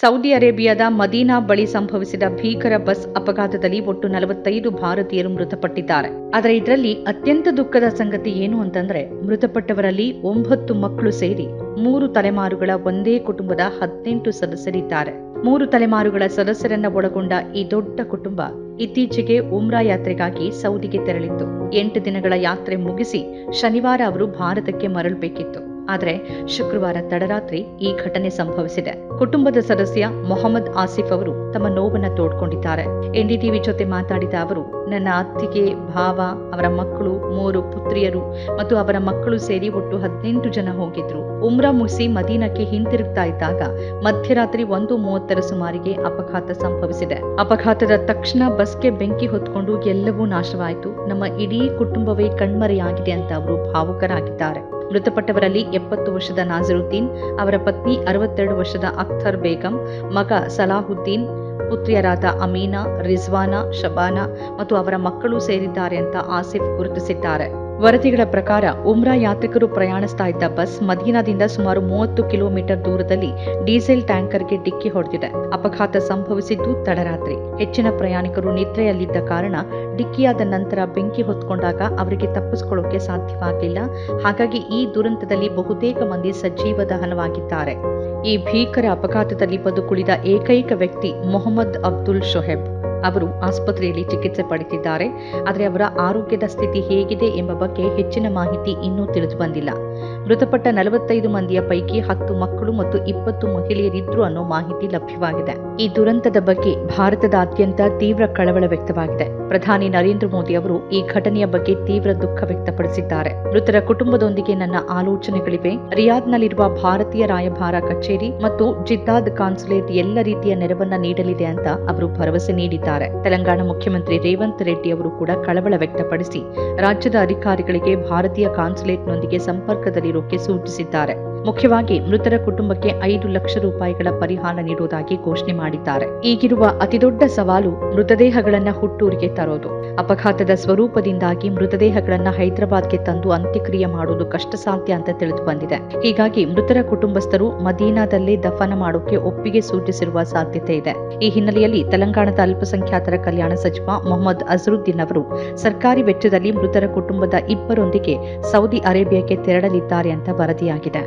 Saudi ಅರೇಬಿಯಾದ ಮದೀನಾ ಬಳಿ ಸಂಭವಿಸಿದ ಭೀಕರ ಬಸ್ ಅಪಘಾತದಲ್ಲಿ ಒಟ್ಟು ನಲವತ್ತೈದು ಭಾರತೀಯರು ಮೃತಪಟ್ಟಿದ್ದಾರೆ. ಆದರೆ ಇದರಲ್ಲಿ ಅತ್ಯಂತ ದುಃಖದ ಸಂಗತಿ ಏನು ಅಂತಂದ್ರೆ, ಮೃತಪಟ್ಟವರಲ್ಲಿ ಒಂಬತ್ತು ಮಕ್ಕಳು ಸೇರಿ ಮೂರು ತಲೆಮಾರುಗಳ ಒಂದೇ ಕುಟುಂಬದ ಹದಿನೆಂಟು ಸದಸ್ಯರಿದ್ದಾರೆ. ಮೂರು ತಲೆಮಾರುಗಳ ಸದಸ್ಯರನ್ನ ಒಳಗೊಂಡ ಈ ದೊಡ್ಡ ಕುಟುಂಬ ಇತ್ತೀಚೆಗೆ ಉಮ್ರಾ ಯಾತ್ರೆಗಾಗಿ ಸೌದಿಗೆ ತೆರಳಿತ್ತು. ಎಂಟು ದಿನಗಳ ಯಾತ್ರೆ ಮುಗಿಸಿ ಶನಿವಾರ ಅವರು ಭಾರತಕ್ಕೆ ಮರಳಬೇಕಿತ್ತು. ಆದರೆ ಶುಕ್ರವಾರ ತಡರಾತ್ರಿ ಈ ಘಟನೆ ಸಂಭವಿಸಿದೆ. ಕುಟುಂಬದ ಸದಸ್ಯ ಮೊಹಮ್ಮದ್ ಆಸಿಫ್ ಅವರು ತಮ್ಮ ನೋವನ್ನ ತೋಡ್ಕೊಂಡಿದ್ದಾರೆ. ಎನ್ಡಿಟಿವಿ ಜೊತೆ ಮಾತಾಡಿದ ಅವರು, ನನ್ನ ಅತ್ತಿಗೆ, ಭಾವ, ಅವರ ಮಕ್ಕಳು ಮೂರು ಪುತ್ರಿಯರು ಮತ್ತು ಅವರ ಮಕ್ಕಳು ಸೇರಿ ಒಟ್ಟು ಹದಿನೆಂಟು ಜನ ಹೋಗಿದ್ರು. ಉಮ್ರಾ ಮುಸಿ ಮದೀನಕ್ಕೆ ಹಿಂತಿರುಗ್ತಾ ಇದ್ದಾಗ ಮಧ್ಯರಾತ್ರಿ ಒಂದು ಮೂವತ್ತರ ಸುಮಾರಿಗೆ ಅಪಘಾತ ಸಂಭವಿಸಿದೆ. ಅಪಘಾತದ ತಕ್ಷಣ ಬಸ್ಗೆ ಬೆಂಕಿ ಹೊತ್ಕೊಂಡು ಎಲ್ಲವೂ ನಾಶವಾಯಿತು. ನಮ್ಮ ಇಡೀ ಕುಟುಂಬವೇ ಕಣ್ಮರೆಯಾಗಿದೆ ಅಂತ ಅವರು ಭಾವುಕರಾಗಿದ್ದಾರೆ. ಮೃತಪಟ್ಟವರಲ್ಲಿ ಎಪ್ಪತ್ತು ವರ್ಷದ ನಾಜರುದ್ದೀನ್ ಅವರ ಪತ್ನಿ ಅರವತ್ತೆರಡು ವರ್ಷದ ಅಖ್ತರ್ ಬೇಗಂ, ಮಗ ಸಲಾಹುದ್ದೀನ್, ಪುತ್ರಿಯರಾದ ಅಮೀನಾ, ರಿಜ್ವಾನಾ, ಶಬಾನಾ ಮತ್ತು ಅವರ ಮಕ್ಕಳು ಸೇರಿದ್ದಾರೆ ಅಂತ ಆಸಿಫ್ ಗುರುತಿಸಿದ್ದಾರೆ. ವರದಿಗಳ ಪ್ರಕಾರ ಉಮ್ರಾ ಯಾತ್ರಿಕರು ಪ್ರಯಾಣಿಸ್ತಾ ಇದ್ದ ಬಸ್ ಮದೀನಾದಿಂದ ಸುಮಾರು ಮೂವತ್ತು ಕಿಲೋಮೀಟರ್ ದೂರದಲ್ಲಿ ಡೀಸೆಲ್ ಟ್ಯಾಂಕರ್ಗೆ ಡಿಕ್ಕಿ ಹೊಡೆದಿದೆ. ಅಪಘಾತ ಸಂಭವಿಸಿದ್ದು ತಡರಾತ್ರಿ. ಹೆಚ್ಚಿನ ಪ್ರಯಾಣಿಕರು ನಿದ್ರೆಯಲ್ಲಿದ್ದ ಕಾರಣ ಡಿಕ್ಕಿಯಾದ ನಂತರ ಬೆಂಕಿ ಹೊತ್ಕೊಂಡಾಗ ಅವರಿಗೆ ತಪ್ಪಿಸಿಕೊಳ್ಳೋಕೆ ಸಾಧ್ಯವಾಗಲಿಲ್ಲ. ಹಾಗಾಗಿ ಈ ದುರಂತದಲ್ಲಿ ಬಹುತೇಕ ಮಂದಿ ಸಜೀವ ದಹನವಾಗಿದ್ದಾರೆ ಈ ಭೀಕರ ಅಪಘಾತದಲ್ಲಿ ಬದುಕುಳಿದ ಏಕೈಕ ವ್ಯಕ್ತಿ ಮೊಹಮ್ಮದ್ ಅಬ್ದುಲ್ ಶೊಹೆಬ್. ಅವರು ಆಸ್ಪತ್ರೆಯಲ್ಲಿ ಚಿಕಿತ್ಸೆ ಪಡೆದಿದ್ದಾರೆ. ಆದರೆ ಅವರ ಆರೋಗ್ಯದ ಸ್ಥಿತಿ ಹೇಗಿದೆ ಎಂಬ ಬಗ್ಗೆ ಹೆಚ್ಚಿನ ಮಾಹಿತಿ ಇನ್ನೂ ತಿಳಿದು ಬಂದಿಲ್ಲ. ಮೃತಪಟ್ಟ ನಲವತ್ತೈದು ಮಂದಿಯ ಪೈಕಿ ಹತ್ತು ಮಕ್ಕಳು ಮತ್ತು ಇಪ್ಪತ್ತು ಮಹಿಳೆಯರಿದ್ರು ಅನ್ನೋ ಮಾಹಿತಿ ಲಭ್ಯವಾಗಿದೆ. ಈ ದುರಂತದ ಬಗ್ಗೆ ಭಾರತದಾದ್ಯಂತ ತೀವ್ರ ಕಳವಳ ವ್ಯಕ್ತವಾಗಿದೆ. ಪ್ರಧಾನಿ ನರೇಂದ್ರ ಮೋದಿ ಅವರು ಈ ಘಟನೆಯ ಬಗ್ಗೆ ತೀವ್ರ ದುಃಖ ವ್ಯಕ್ತಪಡಿಸಿದ್ದಾರೆ. ಮೃತರ ಕುಟುಂಬದೊಂದಿಗೆ ನನ್ನ ಆಲೋಚನೆಗಳಿವೆ. ರಿಯಾದ್ನಲ್ಲಿರುವ ಭಾರತೀಯ ರಾಯಭಾರ ಕಚೇರಿ ಮತ್ತು ಜಿದ್ದಾದ್ ಕಾನ್ಸುಲೇಟ್ ಎಲ್ಲ ರೀತಿಯ ನೆರವನ್ನ ನೀಡಲಿದೆ ಅಂತ ಅವರು ಭರವಸೆ ನೀಡಿದ್ದಾರೆ. ತೆಲಂಗಾಣ ಮುಖ್ಯಮಂತ್ರಿ ರೇವಂತ್ ರೆಡ್ಡಿ ಅವರು ಕೂಡ ಕಳವಳ ವ್ಯಕ್ತಪಡಿಸಿ, ರಾಜ್ಯದ ಅಧಿಕಾರಿಗಳಿಗೆ ಭಾರತೀಯ ಕಾನ್ಸುಲೇಟ್ನೊಂದಿಗೆ ಸಂಪರ್ಕದಲ್ಲಿರೋಕೆ ಸೂಚಿಸಿದ್ದಾರೆ. ಮುಖ್ಯವಾಗಿ ಮೃತರ ಕುಟುಂಬಕ್ಕೆ ಐದು ಲಕ್ಷ ರೂಪಾಯಿಗಳ ಪರಿಹಾರ ನೀಡುವುದಾಗಿ ಘೋಷಣೆ ಮಾಡಿದ್ದಾರೆ. ಈಗಿರುವ ಅತಿದೊಡ್ಡ ಸವಾಲು ಮೃತದೇಹಗಳನ್ನ ಹುಟ್ಟೂರಿಗೆ ತರೋದು. ಅಪಘಾತದ ಸ್ವರೂಪದಿಂದಾಗಿ ಮೃತದೇಹಗಳನ್ನು ಹೈದರಾಬಾದ್ಗೆ ತಂದು ಅಂತ್ಯಕ್ರಿಯೆ ಮಾಡುವುದು ಕಷ್ಟ ಸಾಧ್ಯ ಅಂತ ತಿಳಿದು ಬಂದಿದೆ. ಹೀಗಾಗಿ ಮೃತರ ಕುಟುಂಬಸ್ಥರು ಮದೀನಾದಲ್ಲೇ ದಫನ ಮಾಡೋಕೆ ಒಪ್ಪಿಗೆ ಸೂಚಿಸಿರುವ ಸಾಧ್ಯತೆ ಇದೆ. ಈ ಹಿನ್ನೆಲೆಯಲ್ಲಿ ತೆಲಂಗಾಣದ ಅಲ್ಪಸಂಖ್ಯಾತರ ಕಲ್ಯಾಣ ಸಚಿವ ಮೊಹಮ್ಮದ್ ಅಜರುದ್ದೀನ್ ಅವರು ಸರ್ಕಾರಿ ವೆಚ್ಚದಲ್ಲಿ ಮೃತರ ಕುಟುಂಬದ ಇಬ್ಬರೊಂದಿಗೆ ಸೌದಿ ಅರೇಬಿಯಾಕ್ಕೆ ತೆರಳಲಿದ್ದಾರೆ ಅಂತ ವರದಿಯಾಗಿದೆ.